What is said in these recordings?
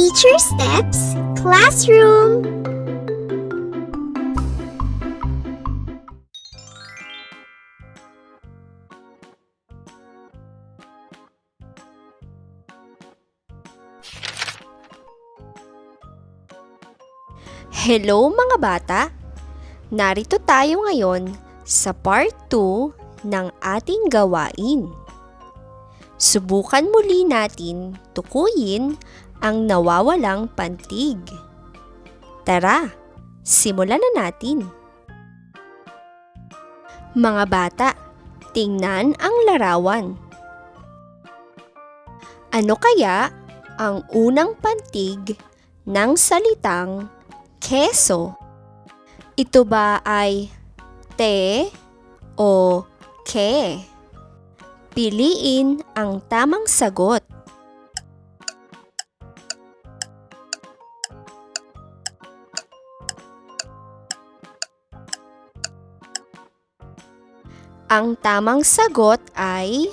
Teacher Steps Classroom Hello mga bata! Narito tayo ngayon sa part 2 ng ating gawain. Subukan muli natin tukuyin ang nawawalang pantig. Tara, simulan na natin. Mga bata, tingnan ang larawan. Ano kaya ang unang pantig ng salitang keso? Ito ba ay te o ke? Piliin ang tamang sagot. Ang tamang sagot ay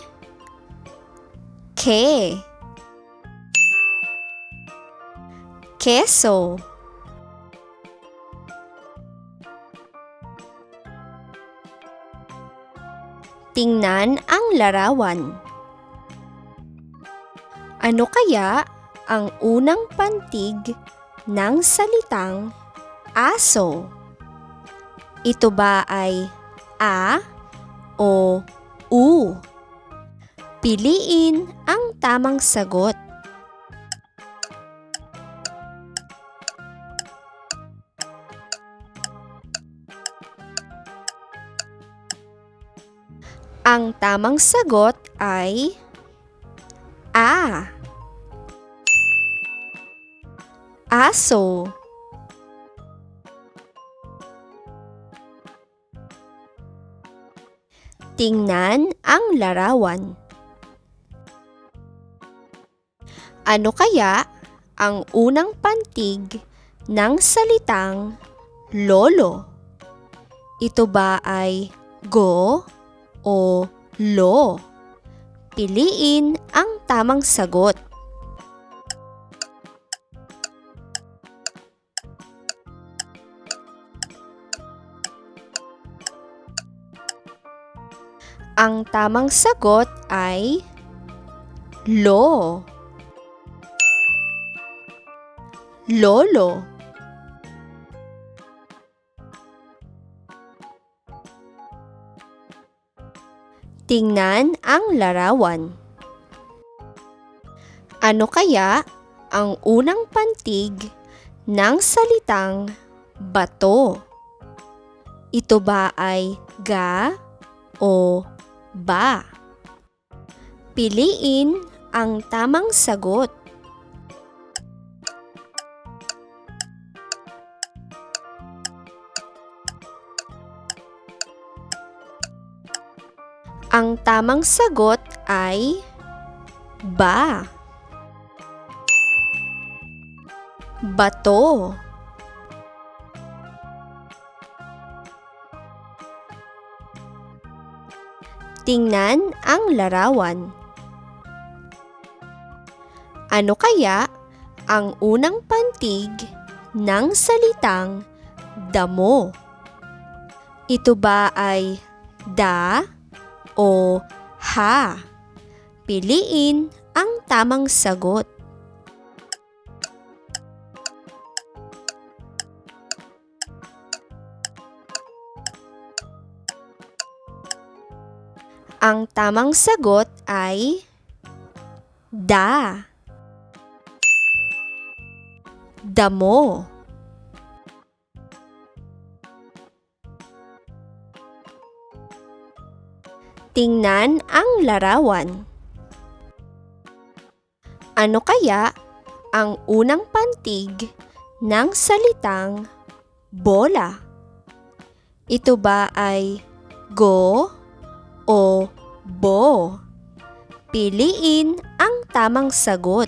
ke. Keso. Tingnan ang larawan. Ano kaya ang unang pantig ng salitang aso? Ito ba ay a o u? Piliin ang tamang sagot. Ang tamang sagot ay A. Aso. Tingnan ang larawan. Ano kaya ang unang pantig ng salitang lolo? Ito ba ay go o lo? Piliin ang tamang sagot. Ang tamang sagot ay lo. Lolo. Tingnan ang larawan. Ano kaya ang unang pantig ng salitang bato? Ito ba ay ga o ba? Piliin ang tamang sagot. Ang tamang sagot ay ba. Bato. Tingnan ang larawan. Ano kaya ang unang pantig ng salitang damo? Ito ba ay da o ha? Piliin ang tamang sagot. Ang tamang sagot ay da. Damo. Tingnan ang larawan. Ano kaya ang unang pantig ng salitang bola? Ito ba ay go o bo? Piliin ang tamang sagot.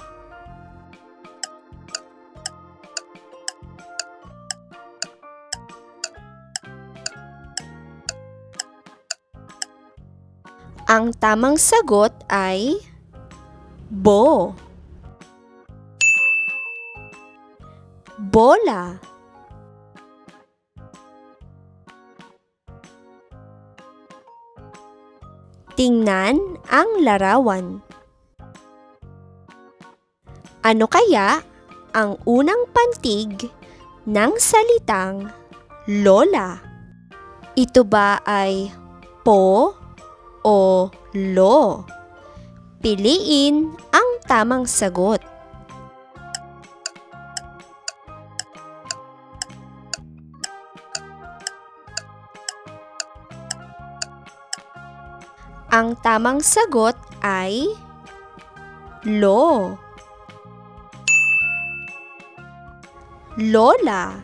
Ang tamang sagot ay bo. bola. Tingnan ang larawan. Ano kaya ang unang pantig ng salitang lola? Ito ba ay po o lo? Piliin ang tamang sagot. Ang tamang sagot ay lo. Lola.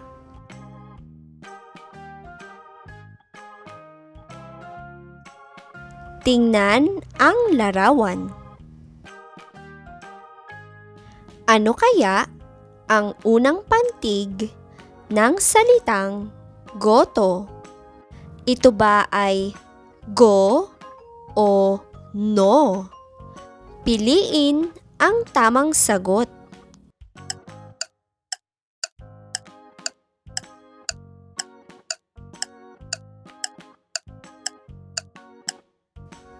Tingnan ang larawan. Ano kaya ang unang pantig ng salitang goto? Ito ba ay go o no? Piliin ang tamang sagot.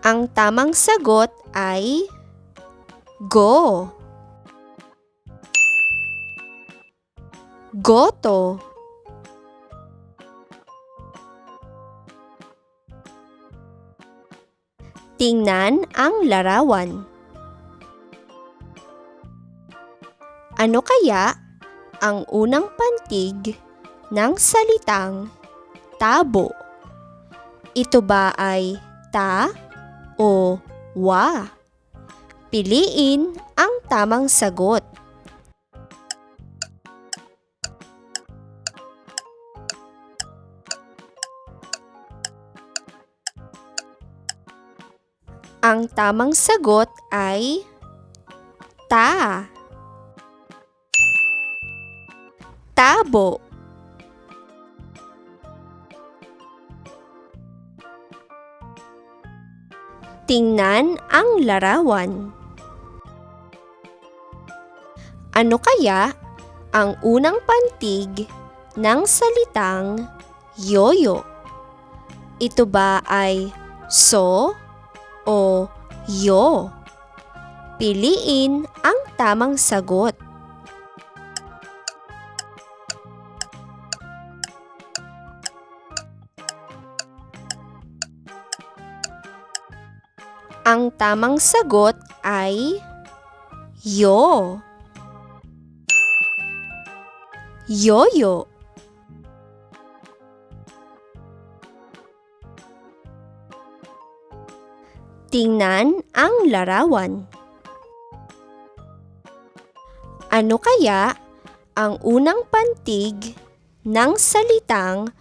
Ang tamang sagot ay go. Goto. Tingnan ang larawan. Ano kaya ang unang pantig ng salitang tabo? Ito ba ay ta o wa? Piliin ang tamang sagot. Ang tamang sagot ay ta. Tabo. Tingnan ang larawan. Ano kaya ang unang pantig ng salitang yoyo? Ito ba ay so o yo? Piliin ang tamang sagot. Ang tamang sagot ay yo. Yoyo. Tingnan ang larawan. Ano kaya ang unang pantig ng salitang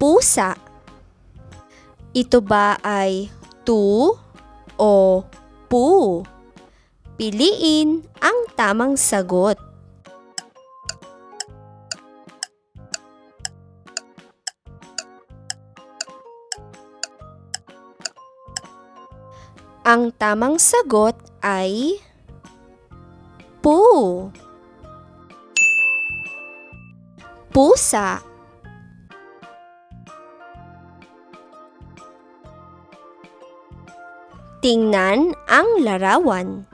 pusa? Ito ba ay tu o pu? Piliin ang tamang sagot. Ang tamang sagot ay pu. Pusa. Tingnan ang larawan.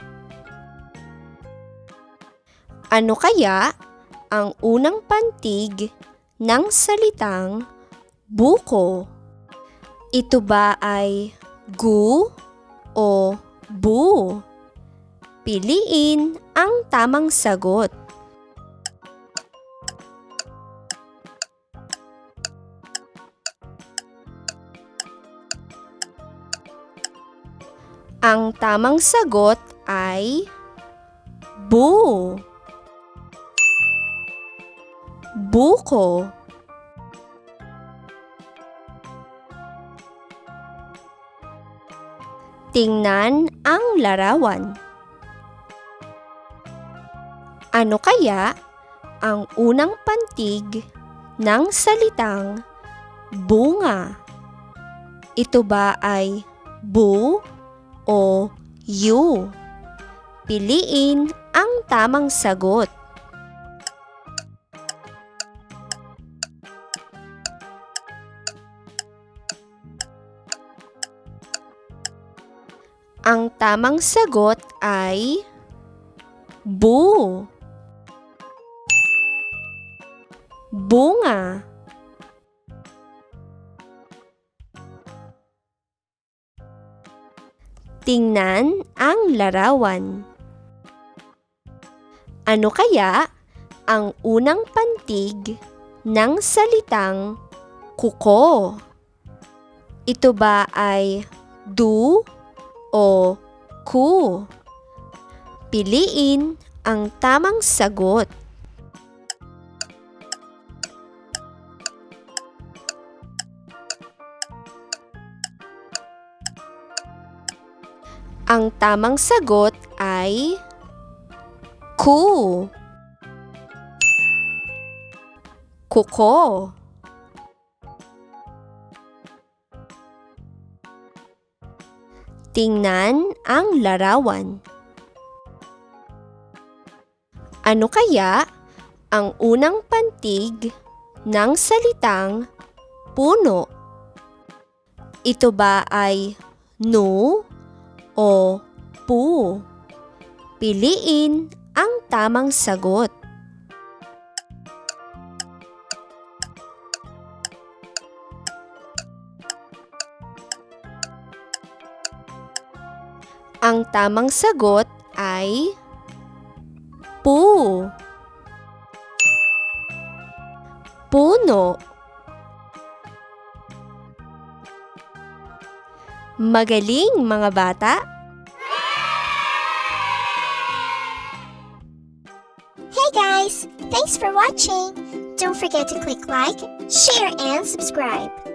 Ano kaya ang unang pantig ng salitang buko? Ito ba ay gu o bu? Piliin ang tamang sagot. Ang tamang sagot ay bu. Buko. Tingnan ang larawan. Ano kaya ang unang pantig ng salitang bunga? Ito ba ay bu o yu? Piliin ang tamang sagot. Tamang sagot ay bu. Bunga. Tingnan ang larawan. Ano kaya ang unang pantig ng salitang kuko? Ito ba ay du o ku? Piliin ang tamang sagot. Ang tamang sagot ay ku. Kuko. Tingnan ang larawan. Ano kaya ang unang pantig ng salitang puno? Ito ba ay nu o pu? Piliin ang tamang sagot. Tamang sagot ay pu. Puno. Magaling mga bata! Hey guys, thanks for watching. Don't forget to click like, share, and subscribe.